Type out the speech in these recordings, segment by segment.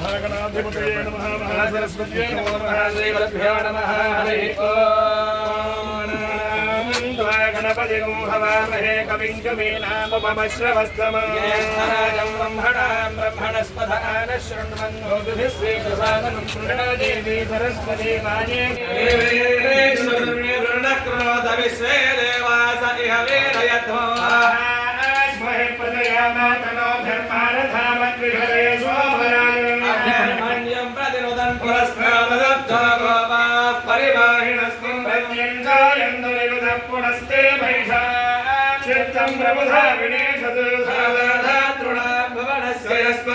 भगणाधिपतये नमः हवामहे कविं कवीनामुपमश्रवस्तमः ब्रह्मणां ब्रह्मणस्पदान शृण्वन्नोभिः श्रीप्रसादनं देवी सरस्वती माये विश्वे देवास इह वेदयध्वो स्महे प्रजयामातनो धर्मारथामद्विषये शोभराय मन्यं प्रतिनुदन् पुरस्काददत्तो गोपाः परिवाहिणस्मिन् पुनस्ते महिषा चित्तं प्रबुधा विनेशतु साधातृणां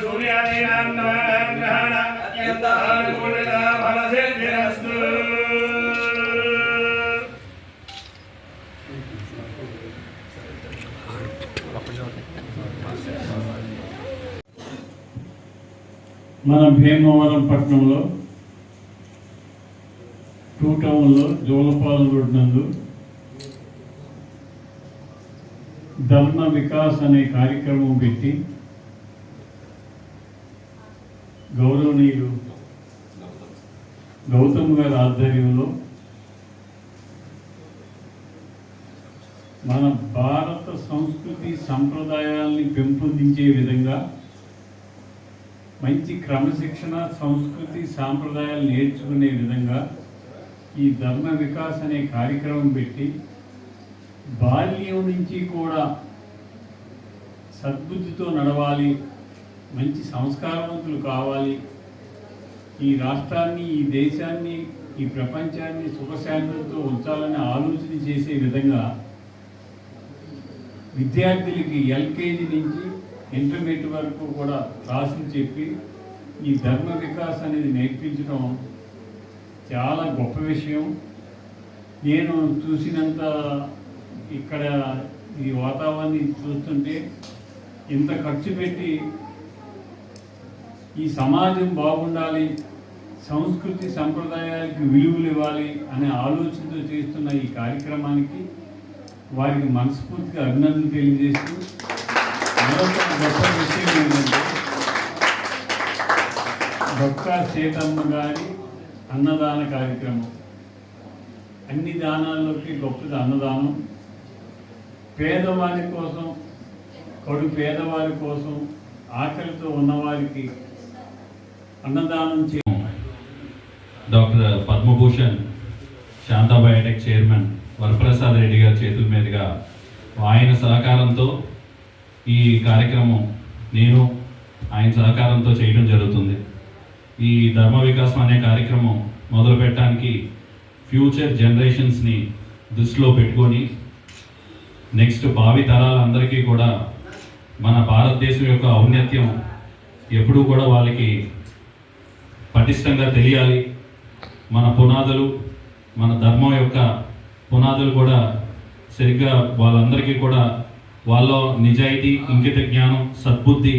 సూర్యాదీనాం గ్రహణ ఎంత అత్యంతానుకూలితా ఫలసిద్ధిరస్తు మన భీమవరం పట్టణంలో టూ టౌన్లో జోలపాలెం రోడ్ నందు ధర్మ వికాస్ అనే కార్యక్రమం పెట్టి గౌరవనీయులు గౌతమ్ గారి ఆధ్వర్యంలో మన భారత సంస్కృతి సంప్రదాయాల్ని పెంపొందించే విధంగా మంచి క్రమశిక్షణ సంస్కృతి సాంప్రదాయాలు నేర్చుకునే విధంగా ఈ ధర్మ వికాస్ అనే కార్యక్రమం పెట్టి బాల్యం నుంచి కూడా సద్బుద్ధితో నడవాలి మంచి సంస్కారవంతులు కావాలి. ఈ రాష్ట్రాన్ని ఈ దేశాన్ని ఈ ప్రపంచాన్ని సుఖశాంతులతో ఉంచాలని ఆలోచన చేసే విధంగా విద్యార్థులకి ఎల్కేజీ నుంచి ఇంటర్మీడియట్ వరకు కూడా క్లాసులు చెప్పి ఈ ధర్మ వికాస్ అనేది నేర్పించడం చాలా గొప్ప విషయం. నేను చూసినంత ఇక్కడ ఈ వాతావరణాన్ని చూస్తుంటే ఇంత ఖర్చు పెట్టి ఈ సమాజం బాగుండాలి సంస్కృతి సంప్రదాయాలకు విలువలు ఇవ్వాలి అనే ఆలోచనతో చేస్తున్న ఈ కార్యక్రమానికి వారికి మనస్ఫూర్తిగా అభినందనలు తెలియజేస్తూ మరొక గొప్ప విషయం ఏంటంటే డొక్కా సీతమ్మ గారి అన్నదాన కార్యక్రమం. అన్ని దానాల్లోకి గొప్పది అన్నదానం. పేదవారి కోసం కడు పేదవారి కోసం ఆకలితో ఉన్నవారికి అన్నదానం చే doctor Padma Bhushan Shantha biotech chairman Varaprasad Reddy గారి చేతుల మీదుగా ఆయన సహకారంతో ఈ కార్యక్రమం నేను ఆయన సహకారంతో చేయడం జరుగుతుంది. ఈ ధర్మ వికాసం అనే కార్యక్రమం మొదలు పెట్టడానికి ఫ్యూచర్ జనరేషన్స్ని దృష్టిలో పెట్టుకొని నెక్స్ట్ భావి తరాలందరికీ కూడా మన భారతదేశం యొక్క ఔన్నత్యం ఎప్పుడూ కూడా వాళ్ళకి పటిష్టంగా తెలియాలి. మన పునాదులు మన ధర్మం యొక్క పునాదులు కూడా సరిగ్గా వాళ్ళందరికీ కూడా వాళ్ళలో నిజాయితీ ఇంకిత జ్ఞానం సద్బుద్ధి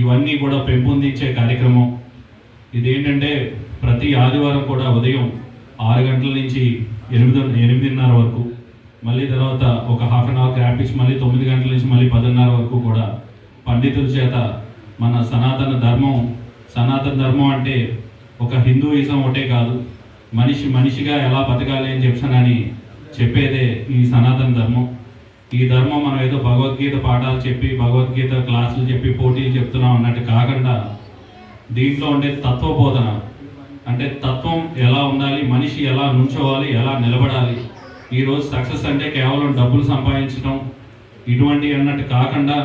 ఇవన్నీ కూడా పెంపొందించే కార్యక్రమం. ఇదేంటంటే ప్రతి ఆదివారం కూడా ఉదయం ఆరు గంటల నుంచి ఎనిమిది ఎనిమిదిన్నర వరకు మళ్ళీ తర్వాత ఒక హాఫ్ అన్ అవర్ గ్యాప్ ఇచ్చి మళ్ళీ తొమ్మిది గంటల నుంచి మళ్ళీ పదిన్నర వరకు కూడా పండితుల చేత మన సనాతన ధర్మం సనాతన ధర్మం అంటే ఒక హిందూయిజం ఒకటే కాదు. మనిషి మనిషిగా ఎలా బతకాలి అని చెప్పానని చెప్పేదే ఈ సనాతన ధర్మం. ఈ ధర్మం మనం ఏదో భగవద్గీత పాఠాలు చెప్పి భగవద్గీత క్లాసులు చెప్పి పోటీలు చెప్తున్నాం అన్నట్టు కాకుండా దీంట్లో ఉండే తత్వబోధన. అంటే తత్వం ఎలా ఉండాలి మనిషి ఎలా నుంచోవాలి ఎలా నిలబడాలి ఈరోజు సక్సెస్ అంటే కేవలం డబ్బులు సంపాదించడం ఇటువంటి అన్నట్టు కాకుండా